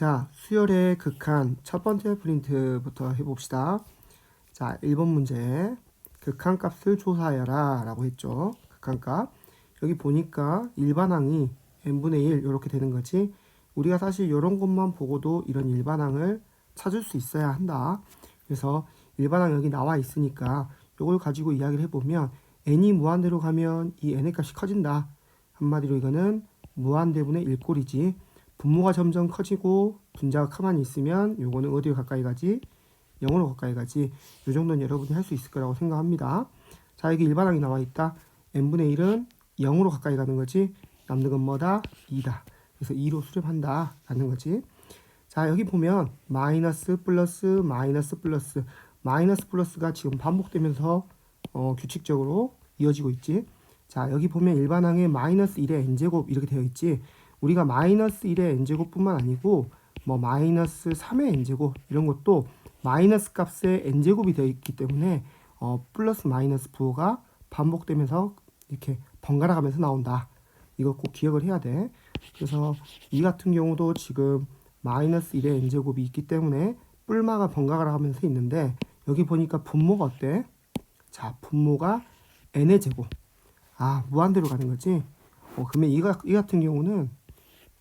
자, 수열의 극한 첫 번째 프린트부터 해봅시다. 자, 1번 문제. 극한 값을 조사하여라 라고 했죠. 극한 값. 여기 보니까 일반항이 n분의 1 이렇게 되는 거지. 우리가 사실 이런 것만 보고도 이런 일반항을 찾을 수 있어야 한다. 그래서 일반항 여기 나와 있으니까 이걸 가지고 이야기를 해보면 n이 무한대로 가면 이 n의 값이 커진다. 한마디로 이거는 무한대분의 1꼴이지. 분모가 점점 커지고 분자가 가만히 있으면 요거는 어디로 가까이 가지? 0으로 가까이 가지. 요 정도는 여러분이 할 수 있을 거라고 생각합니다. 자, 여기 일반항이 나와 있다. n분의 1은 0으로 가까이 가는 거지. 남는 건 뭐다? 2다. 그래서 2로 수렴한다. 라는 거지. 자, 여기 보면 마이너스 플러스 마이너스 플러스 마이너스 플러스가 지금 반복되면서 어, 규칙적으로 이어지고 있지. 자, 여기 보면 일반항에 마이너스 1의 n제곱 이렇게 되어 있지. 우리가 마이너스 1의 n제곱뿐만 아니고 뭐 마이너스 3의 n제곱 이런 것도 마이너스 값의 n제곱이 되어 있기 때문에 어, 플러스 마이너스 부호가 반복되면서 이렇게 번갈아 가면서 나온다. 이거 꼭 기억을 해야 돼. 그래서 이 같은 경우도 지금 마이너스 1의 n제곱이 있기 때문에 뿔마가 번갈아 가면서 있는데 여기 보니까 분모가 어때? 자, 분모가 n의 제곱. 아, 무한대로 가는 거지. 어, 그러면 이, 가- 이 같은 경우는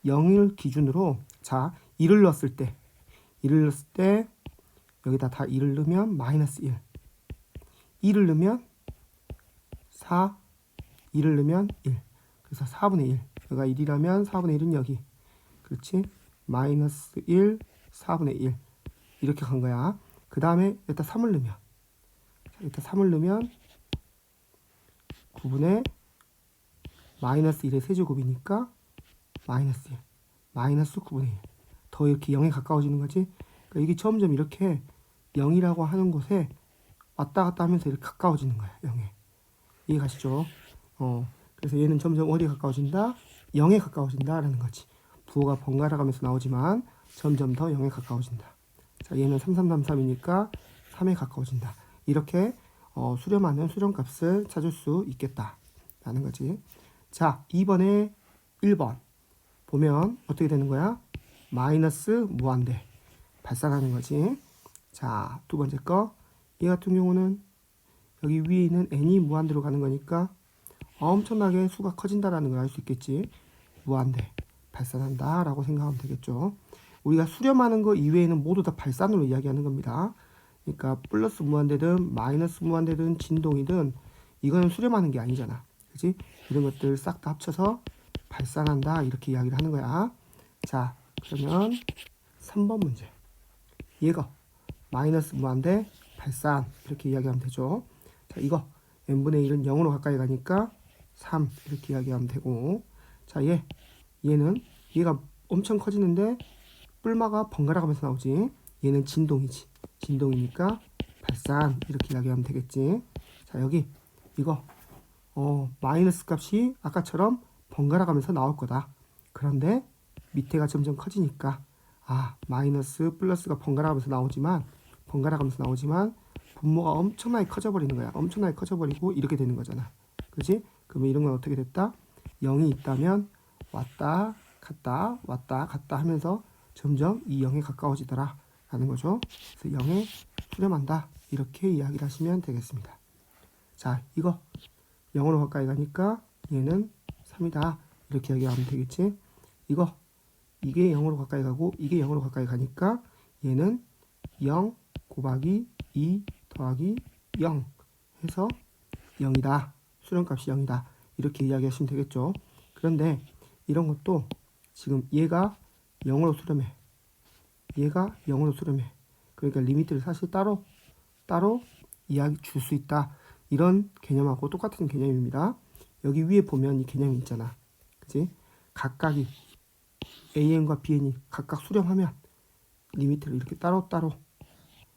0을 기준으로 자, 1을 넣었을 때 1을 넣었을 때 여기다 다 1을 넣으면 마이너스 1. 2를 넣으면 4, 2를 넣으면 1. 그래서 4분의 1. 여기가 1이라면 4분의 1은 여기. 그렇지? 마이너스 1, 4분의 1. 이렇게 간 거야. 그 다음에 일단 3을 넣으면 자, 일단 3을 넣으면 9분의 마이너스 1의 세제곱이니까 마이너스 1. 마이너스 9분의 1. 더 이렇게 0에 가까워지는 거지. 그러니까 이게 점점 이렇게 0이라고 하는 곳에 왔다 갔다 하면서 이렇게 가까워지는 거야. 0에. 이해 가시죠? 어. 그래서 얘는 점점 어디에 가까워진다? 0에 가까워진다라는 거지. 부호가 번갈아 가면서 나오지만 점점 더 0에 가까워진다. 자, 얘는 3333이니까 3에 가까워진다. 이렇게 어, 수렴하는 수렴값을 찾을 수 있겠다라는 거지. 자, 2번에 1번 보면 어떻게 되는 거야? 마이너스 무한대 발산하는 거지. 자, 두 번째 거. 이 같은 경우는 여기 위에 있는 n이 무한대로 가는 거니까 엄청나게 수가 커진다라는 걸 알 수 있겠지. 무한대 발산한다라고 생각하면 되겠죠. 우리가 수렴하는 거 이외에는 모두 다 발산으로 이야기하는 겁니다. 그러니까 플러스 무한대든 마이너스 무한대든 진동이든 이거는 수렴하는 게 아니잖아. 그지? 이런 것들 싹 다 합쳐서 발산한다 이렇게 이야기를 하는 거야. 자, 그러면 3번 문제. 얘가 마이너스 무한대 발산 이렇게 이야기하면 되죠. 자, 이거 n분의 1은 0으로 가까이 가니까 3 이렇게 이야기하면 되고 자, 얘 얘는 얘가 엄청 커지는데 뿔마가 번갈아 가면서 나오지. 얘는 진동이지. 진동이니까 발산 이렇게 이야기하면 되겠지. 자, 여기 이거 어, 마이너스 값이 아까처럼 번갈아 가면서 나올 거다. 그런데 밑에가 점점 커지니까 아, 마이너스 플러스가 번갈아 가면서 나오지만 번갈아 가면서 나오지만 분모가 엄청나게 커져 버리는 거야. 엄청나게 커져 버리고 이렇게 되는 거잖아. 그지? 그러면 이런 건 어떻게 됐다? 0이 있다면 왔다 갔다 왔다 갔다 하면서 점점 이 0에 가까워지더라 라는 거죠. 그래서 0에 수렴한다. 이렇게 이야기를 하시면 되겠습니다. 자, 이거 0으로 가까이 가니까 얘는 3이다. 이렇게 이야기하면 되겠지. 이거 이게 0으로 가까이 가고 이게 0으로 가까이 가니까 얘는 0 곱하기 2 더하기 0 해서 0이다. 수렴값이 0이다. 이렇게 이야기하시면 되겠죠. 그런데 이런 것도 지금 얘가 0으로 수렴해. 얘가 0으로 수렴해. 그러니까 리미트를 사실 따로 따로 이야기 줄 수 있다. 이런 개념하고 똑같은 개념입니다. 여기 위에 보면 이 개념이 있잖아. 그지? 각각이 AN과 BN이 각각 수렴하면 리미트를 이렇게 따로따로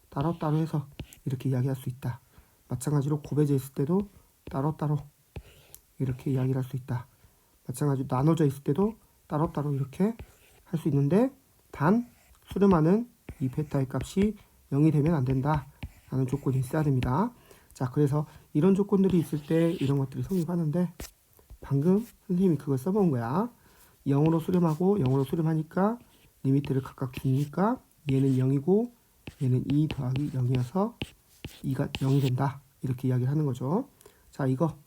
따로따로 해서 이렇게 이야기할 수 있다. 마찬가지로 곱해져 있을 때도 따로따로 이렇게 이야기를 할 수 있다. 마찬가지로 나눠져 있을 때도 따로따로 이렇게 할 수 있는데 단 수렴하는 이 베타의 값이 0이 되면 안 된다. 라는 조건이 있어야 됩니다. 자, 그래서 이런 조건들이 있을 때 이런 것들이 성립하는데 방금 선생님이 그걸 써본 거야. 0으로 수렴하고 0으로 수렴하니까 리미트를 각각 주니까 얘는 0이고 얘는 2 더하기 0이어서 2가 0이 된다. 이렇게 이야기를 하는 거죠. 자, 이거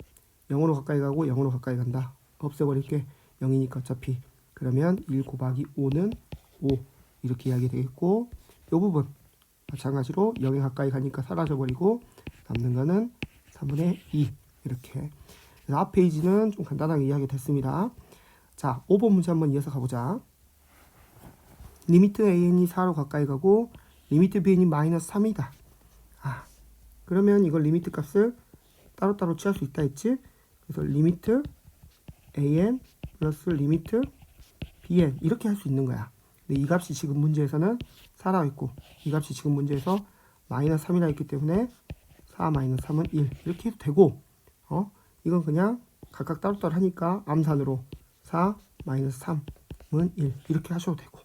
0으로 가까이 가고 0으로 가까이 간다. 없애버릴게 0이니까 어차피 그러면 1 곱하기 5는 5 이렇게 이야기 되겠고 이 부분 마찬가지로 0에 가까이 가니까 사라져버리고 남는 거는 3분의 2 이렇게 그래서 앞 페이지는 좀 간단하게 이야기 됐습니다. 자, 5번 문제 한번 이어서 가보자. 리미트 an이 4로 가까이 가고 리미트 bn이 마이너스 3이다. 아, 그러면 이걸 리미트 값을 따로따로 취할 수 있다 했지? 그래서 리미트 an 플러스 리미트 bn 이렇게 할 수 있는 거야. 근데 이 값이 지금 문제에서는 4라고 있고 이 값이 지금 문제에서 마이너스 3이라 있기 때문에 4 마이너스 3은 1 이렇게 해도 되고 어? 이건 그냥 각각 따로따로 하니까 암산으로 4 마이너스 3은 1 이렇게 하셔도 되고.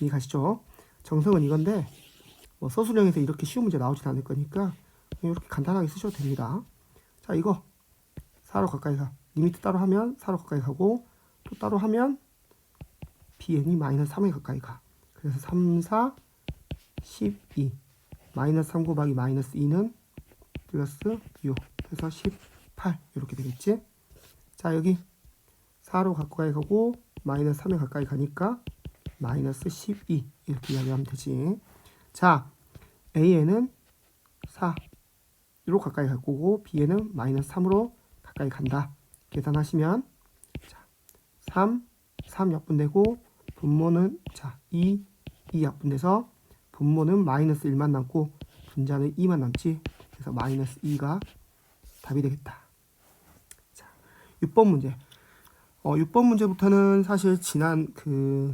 이해가시죠? 정석은 이건데 뭐 서술형에서 이렇게 쉬운 문제 나오진 않을 거니까 이렇게 간단하게 쓰셔도 됩니다. 자 이거. 4로 가까이 가 리미트 따로 하면 4로 가까이 가고 또 따로 하면 bn이 마이너스 3에 가까이 가. 그래서 3, 4, 12 마이너스 3 곱하기 마이너스 2는 플러스 6 해서 18 이렇게 되겠지? 자 여기 4로 가까이 가고 마이너스 3에 가까이 가니까 마이너스 12 이렇게 이야기하면 되지. 자 a에는 4로 가까이 갈 거고 b에는 마이너스 3으로 가까이 간다. 계산하시면 자, 3, 3 약분되고 분모는 자, 2, 2 약분돼서 분모는 마이너스 1만 남고 분자는 2만 남지 그래서 마이너스 2가 답이 되겠다. 자, 6번 문제. 어, 6번 문제부터는 사실 지난 그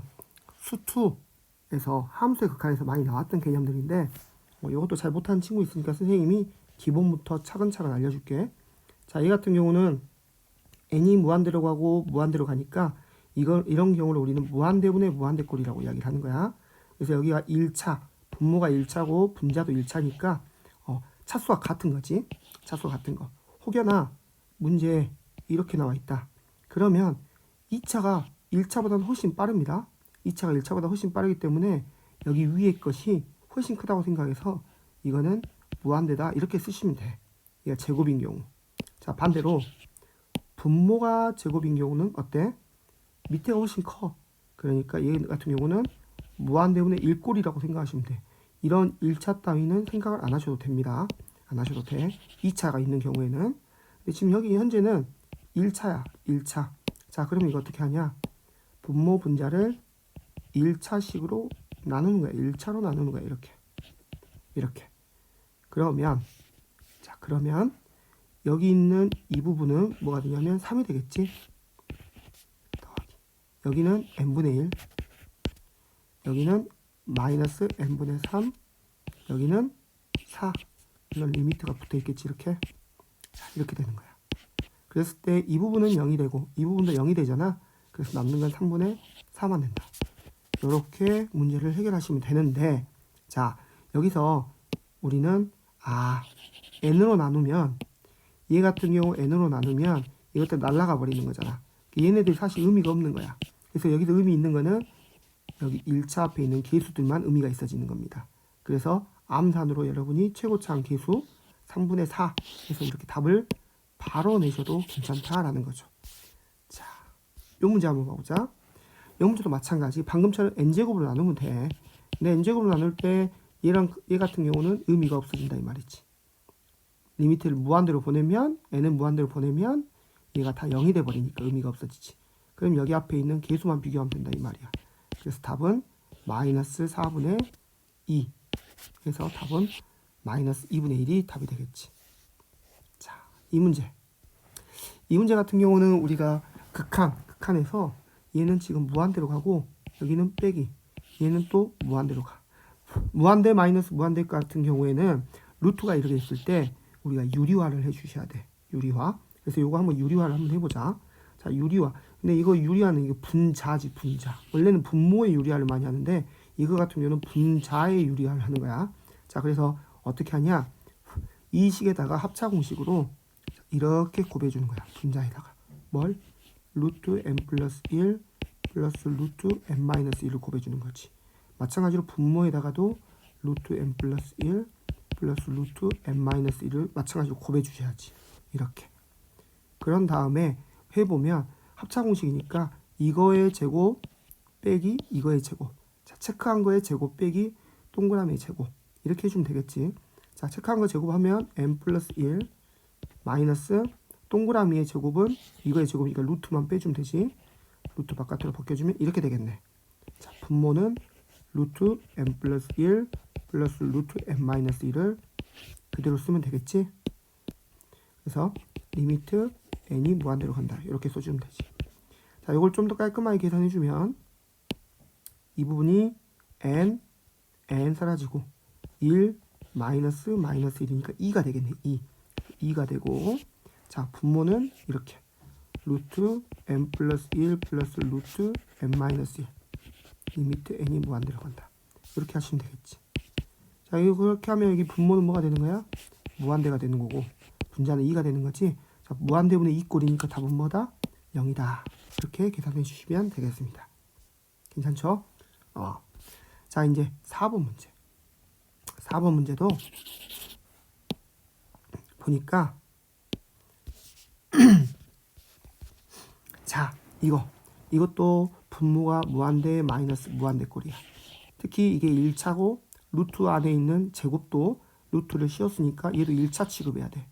수투에서 함수의 극한에서 많이 나왔던 개념들인데 어, 이것도 잘 못하는 친구 있으니까 선생님이 기본부터 차근차근 알려줄게. 자, 이 같은 경우는 n이 무한대로 가고 무한대로 가니까 이걸 이런 경우를 우리는 무한대분의 무한대꼴이라고 이야기를 하는 거야. 그래서 여기가 1차, 분모가 1차고 분자도 1차니까 어, 차수가 같은 거지. 차수가 같은 거. 혹여나 문제에 이렇게 나와 있다. 그러면 2차가 1차보다는 훨씬 빠릅니다. 2차가 1차보다 훨씬 빠르기 때문에 여기 위에 것이 훨씬 크다고 생각해서 이거는 무한대다 이렇게 쓰시면 돼. 얘가 제곱인 경우. 자 반대로 분모가 제곱인 경우는 어때? 밑에가 훨씬 커. 그러니까 얘 같은 경우는 무한대분의 1꼴이라고 생각하시면 돼. 이런 1차 따위는 생각을 안 하셔도 됩니다. 안 하셔도 돼. 2차가 있는 경우에는. 지금 여기 현재는 1차야. 1차. 자, 그러면 이거 어떻게 하냐? 분모 분자를 1차식으로 나누는 거야. 1차로 나누는 거야. 이렇게. 이렇게. 그러면 자, 그러면 여기 있는 이 부분은 뭐가 되냐면 3이 되겠지? 여기는 n분의 1. 여기는 마이너스 n분의 3. 여기는 4. 이런 리미트가 붙어 있겠지, 이렇게. 자, 이렇게 되는 거야. 그랬을 때 이 부분은 0이 되고 이 부분도 0이 되잖아. 그래서 남는 건 3분의 4만 된다. 이렇게 문제를 해결하시면 되는데 자, 여기서 우리는 아, n으로 나누면 얘 같은 경우 n으로 나누면 이것들 날라가 버리는 거잖아. 얘네들이 사실 의미가 없는 거야. 그래서 여기서 의미 있는 거는 여기 1차 앞에 있는 계수들만 의미가 있어지는 겁니다. 그래서 암산으로 여러분이 최고차항 계수 3분의 4 해서 이렇게 답을 바로 내셔도 괜찮다라는 거죠. 자, 요 문제 한번 봐보자. 요 문제도 마찬가지. 방금처럼 n제곱으로 나누면 돼. 근데 n제곱으로 나눌 때 얘랑 얘 같은 경우는 의미가 없어진다 이 말이지. 리미트를 무한대로 보내면 n은 무한대로 보내면 얘가 다 0이 돼 버리니까 의미가 없어지지. 그럼 여기 앞에 있는 계수만 비교하면 된다 이 말이야. 그래서 답은 마이너스 4분의 2 해서 답은 마이너스 2분의 1이 답이 되겠지. 자, 이 문제. 이 문제 같은 경우는 우리가 극한, 극한에서 얘는 지금 무한대로 가고 여기는 빼기. 얘는 또 무한대로 가. 무한대 마이너스 무한대 같은 경우에는 루트가 이렇게 있을 때 우리가 유리화를 해 주셔야 돼. 유리화. 그래서 요거 한번 유리화를 한번 해보자. 자, 유리화. 근데 이거 유리화는 이게 분자지, 분자. 원래는 분모의 유리화를 많이 하는데 이거 같은 경우는 분자의 유리화를 하는 거야. 자, 그래서 어떻게 하냐? 이 식에다가 합차 공식으로 이렇게 곱해 주는 거야. 분자에다가 뭘? 루트 n 플러스 1 플러스 루트 n 마이너스 1을 곱해 주는 거지. 마찬가지로 분모에다가도 루트 n 플러스 1 플러스 루트 n 마이너스 1을 마찬가지로 곱해 주셔야지. 이렇게. 그런 다음에 해보면 합차 공식이니까 이거의 제곱 빼기 이거의 제곱. 자, 체크한 거의 제곱 빼기 동그라미의 제곱. 이렇게 해주면 되겠지. 자, 체크한 거 제곱하면 n 플러스 1 마이너스 동그라미의 제곱은 이거의 제곱이니까 루트만 빼주면 되지. 루트 바깥으로 벗겨주면 이렇게 되겠네. 자, 분모는 루트 n 플러스 1 플러스 루트 n 마이너스 1을 그대로 쓰면 되겠지. 그래서 리미트 n이 무한대로 간다. 이렇게 써주면 되지. 자, 이걸 좀 더 깔끔하게 계산해주면 이 부분이 n, n 사라지고 1 마이너스 마이너스 1이니까 2가 되겠네. 2. 2가 되고 자, 분모는 이렇게 루트 n 플러스 1 플러스 루트 n 마이너스 1 리미트 n이 무한대로 간다. 이렇게 하시면 되겠지. 자, 이거 그렇게 하면 여기 분모는 뭐가 되는 거야? 무한대가 되는 거고 분자는 2가 되는 거지. 자, 무한대분의 2꼴이니까 답은 뭐다? 0이다. 이렇게 계산해 주시면 되겠습니다. 괜찮죠? 어. 자, 이제 4번 문제. 4번 문제도 보니까 자, 이거. 이것도 분모가 무한대 마이너스 무한대 꼴이야. 특히 이게 1차고 루트 안에 있는 제곱도 루트를 씌웠으니까 얘도 1차 취급해야 돼.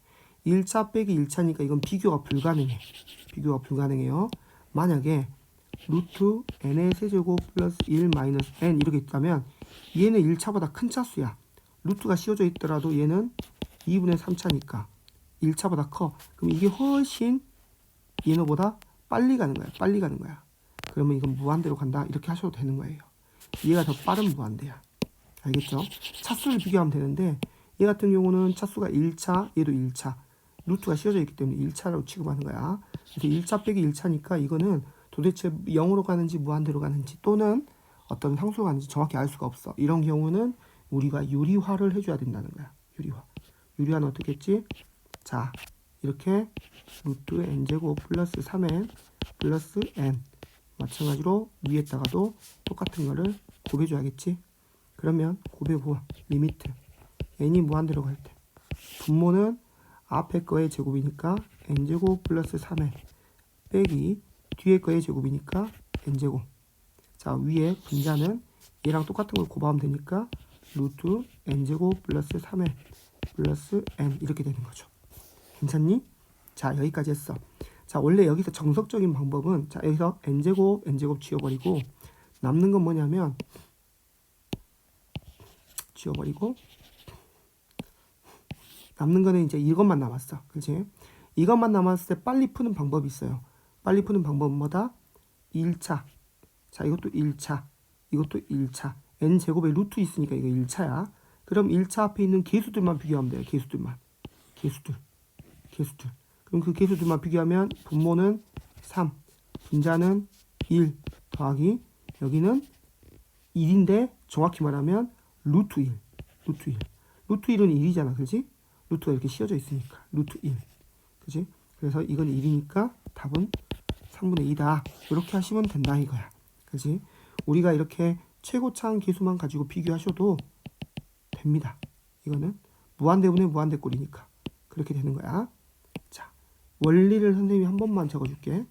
1차 빼기 1차니까 이건 비교가 불가능해. 비교가 불가능해요. 만약에 루트 n의 세제곱 플러스 1 마이너스 n 이렇게 있다면 얘는 1차보다 큰 차수야. 루트가 씌워져 있더라도 얘는 2분의 3차니까 1차보다 커. 그럼 이게 훨씬 얘너보다 빨리 가는 거야. 빨리 가는 거야. 그러면 이건 무한대로 간다. 이렇게 하셔도 되는 거예요. 얘가 더 빠른 무한대야. 알겠죠? 차수를 비교하면 되는데 얘 같은 경우는 차수가 1차, 얘도 1차. 루트가 씌워져 있기 때문에 1차로 취급하는 거야. 그래서 1차 빼기 1차니까 이거는 도대체 0으로 가는지 무한대로 가는지 또는 어떤 상수로 가는지 정확히 알 수가 없어. 이런 경우는 우리가 유리화를 해줘야 된다는 거야. 유리화. 유리화는 어떻게 했지? 자, 이렇게 루트 n제곱 플러스 3n 플러스 n 마찬가지로 위에다가도 똑같은 거를 곱해줘야겠지? 그러면 곱해보아 리미트 n이 무한대로 갈 때 분모는 앞에 거의 제곱이니까 n제곱 플러스 3n 빼기 뒤에 거의 제곱이니까 n제곱. 자 위에 분자는 얘랑 똑같은 걸 곱하면 되니까 루트 n제곱 플러스 3n 플러스 n 이렇게 되는 거죠. 괜찮니? 자 여기까지 했어. 자 원래 여기서 정석적인 방법은 자 여기서 n제곱 n제곱 지워버리고 남는 건 뭐냐면 지워버리고 남는 거는 이제 이것만 남았어. 그렇지? 이것만 남았을 때 빨리 푸는 방법이 있어요. 빨리 푸는 방법은 뭐다? 1차. 자, 이것도 1차. 이것도 1차. n 제곱에 루트 있으니까 이거 1차야. 그럼 1차 앞에 있는 개수들만 비교하면 돼요. 개수들만. 개수들. 개수들. 그럼 그 개수들만 비교하면 분모는 3, 분자는 1 더하기 여기는 1인데 정확히 말하면 루트 1. 루트 1. 루트 1은 1이잖아. 그지? 루트가 이렇게 씌워져 있으니까. 루트 1. 그지? 그래서 이건 1이니까 답은 3분의 2다. 이렇게 하시면 된다 이거야. 그지? 우리가 이렇게 최고차항 계수만 가지고 비교하셔도 됩니다. 이거는 무한대분의 무한대꼴이니까. 그렇게 되는 거야. 자, 원리를 선생님이 한 번만 적어줄게.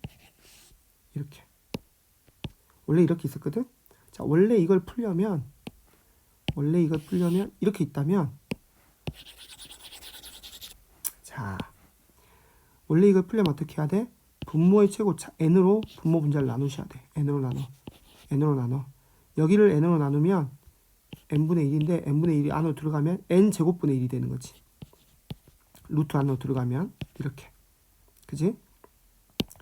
이렇게. 원래 이렇게 있었거든? 자, 원래 이걸 풀려면 원래 이걸 풀려면 이렇게 있다면 자 원래 이걸 풀려면 어떻게 해야 돼? 분모의 최고차 n으로 분모 분자를 나누셔야 돼 n으로 나눠 n으로 나눠 여기를 n으로 나누면 n분의 1인데 n분의 1이 안으로 들어가면 n 제곱분의 1이 되는 거지 루트 안으로 들어가면 이렇게 그지?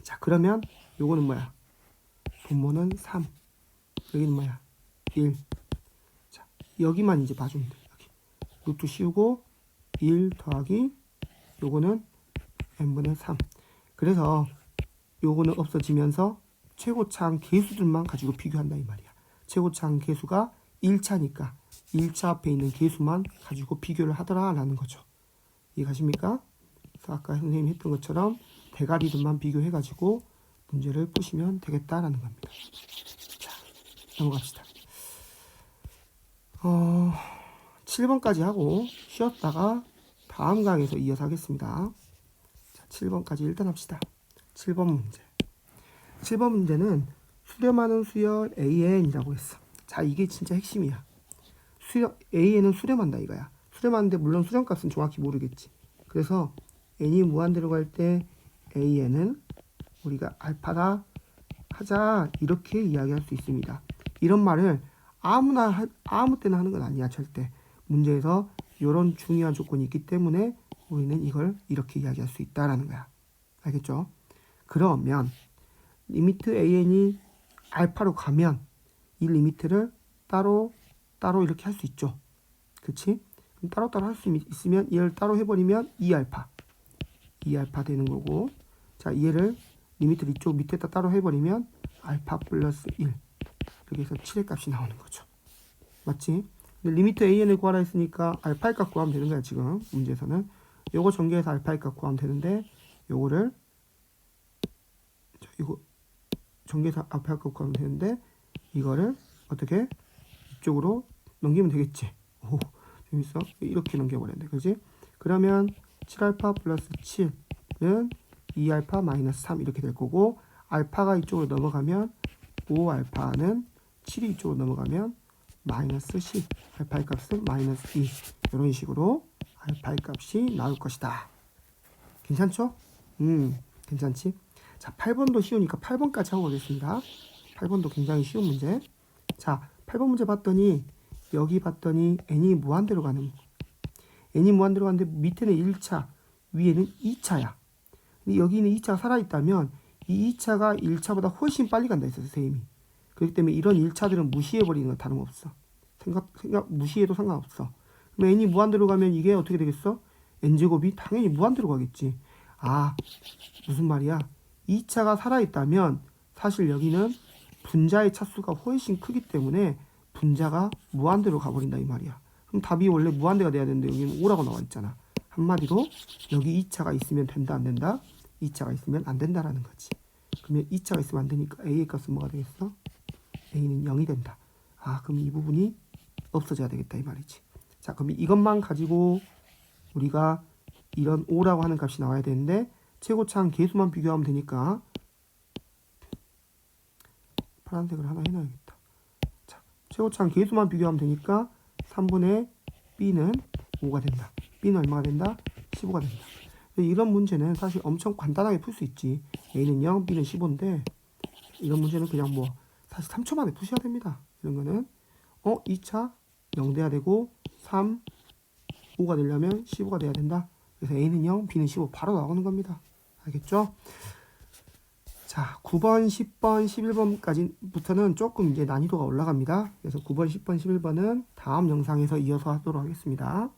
자 그러면 요거는 뭐야? 분모는 3 여기는 뭐야? 1 여기만 이제 봐주면 돼. 여기. 루트 씌우고 1 더하기 요거는 n분의 3. 그래서 요거는 없어지면서 최고차항 개수들만 가지고 비교한다 이 말이야. 최고차항 개수가 1차니까 1차 앞에 있는 개수만 가지고 비교를 하더라 라는 거죠. 이해가십니까? 그래서 아까 선생님이 했던 것처럼 대가리들만 비교해 가지고 문제를 푸시면 되겠다라는 겁니다. 자, 넘어갑시다. 어, 7번까지 하고 쉬었다가 다음 강에서 이어서 하겠습니다. 자, 7번까지 일단 합시다. 7번 문제. 7번 문제는 수렴하는 수열 AN이라고 했어. 자, 이게 진짜 핵심이야. 수렴, AN은 수렴한다 이거야. 수렴하는데 물론 수렴값은 정확히 모르겠지. 그래서 n이 무한대로 갈 때 AN은 우리가 알파다 하자 이렇게 이야기할 수 있습니다. 이런 말을 아무나 하- 아무 때나 하는 건 아니야 절대. 문제에서 이런 중요한 조건이 있기 때문에 우리는 이걸 이렇게 이야기할 수 있다라는 거야. 알겠죠? 그러면 리미트 AN이 알파로 가면 이 리미트를 따로 따로 이렇게 할 수 있죠. 그치? 그럼 따로따로 할 수 있으면 얘를 따로 해버리면 2알파 2알파 되는 거고 자 얘를 리미트를 이쪽 밑에다 따로 해버리면 알파 플러스 1 이렇게 해서 7의 값이 나오는 거죠. 맞지? 리미트 AN을 구하라 했으니까 알파의 값 구하면 되는 거야 지금 문제에서는 요거 전개해서 알파의 값 구하면 되는데 요거를 자, 이거 전개해서 알파의 값 구하면 되는데 이거를 어떻게 이쪽으로 넘기면 되겠지. 오, 재밌어? 이렇게 넘겨버려야 돼. 그지? 그러면 7알파 플러스 7은 2알파 마이너스 3 이렇게 될 거고 알파가 이쪽으로 넘어가면 5알파는 7이 이쪽으로 넘어가면 마이너스 10 알파의 값은 마이너스 2 이런 식으로 알파의 값이 나올 것이다. 괜찮죠? 음, 괜찮지? 자, 8번도 쉬우니까 8번까지 하고 가겠습니다. 8번도 굉장히 쉬운 문제. 자, 8번 문제 봤더니 여기 봤더니 n이 무한대로 가는 n이 무한대로 가는데 밑에는 1차, 위에는 2차야. 근데 여기는 2차가 살아있다면 이 2차가 1차보다 훨씬 빨리 간다 했어 선생님이. 그렇기 때문에 이런 1차들은 무시해버리는 건 다름없어. 생각, 생각, 무시해도 상관없어. 그럼 n이 무한대로 가면 이게 어떻게 되겠어? n제곱이 당연히 무한대로 가겠지. 아, 무슨 말이야? 2차가 살아있다면 사실 여기는 분자의 차수가 훨씬 크기 때문에 분자가 무한대로 가버린다 이 말이야. 그럼 답이 원래 무한대가 돼야 되는데 여기는 5라고 나와 있잖아. 한마디로 여기 2차가 있으면 된다 안 된다? 2차가 있으면 안 된다라는 거지. 그러면 2차가 있으면 안 되니까 a의 값은 뭐가 되겠어? A는 0이 된다. 아 그럼 이 부분이 없어져야 되겠다 이 말이지. 자 그럼 이것만 가지고 우리가 이런 5라고 하는 값이 나와야 되는데 최고차항 계수만 비교하면 되니까 파란색을 하나 해놔야겠다. 자, 최고차항 계수만 비교하면 되니까 3분의 b는 5가 된다. b는 얼마가 된다? 15가 된다. 이런 문제는 사실 엄청 간단하게 풀 수 있지. a는 0, b는 15인데 이런 문제는 그냥 뭐 사실 3초 만에 푸셔야 됩니다. 이런 거는 어 2차 0 돼야 되고 3, 5가 되려면 15가 돼야 된다. 그래서 a는 0, b는 15 바로 나오는 겁니다. 알겠죠? 자, 9번, 10번, 11번까지부터는 조금 이제 난이도가 올라갑니다. 그래서 9번, 10번, 11번은 다음 영상에서 이어서 하도록 하겠습니다.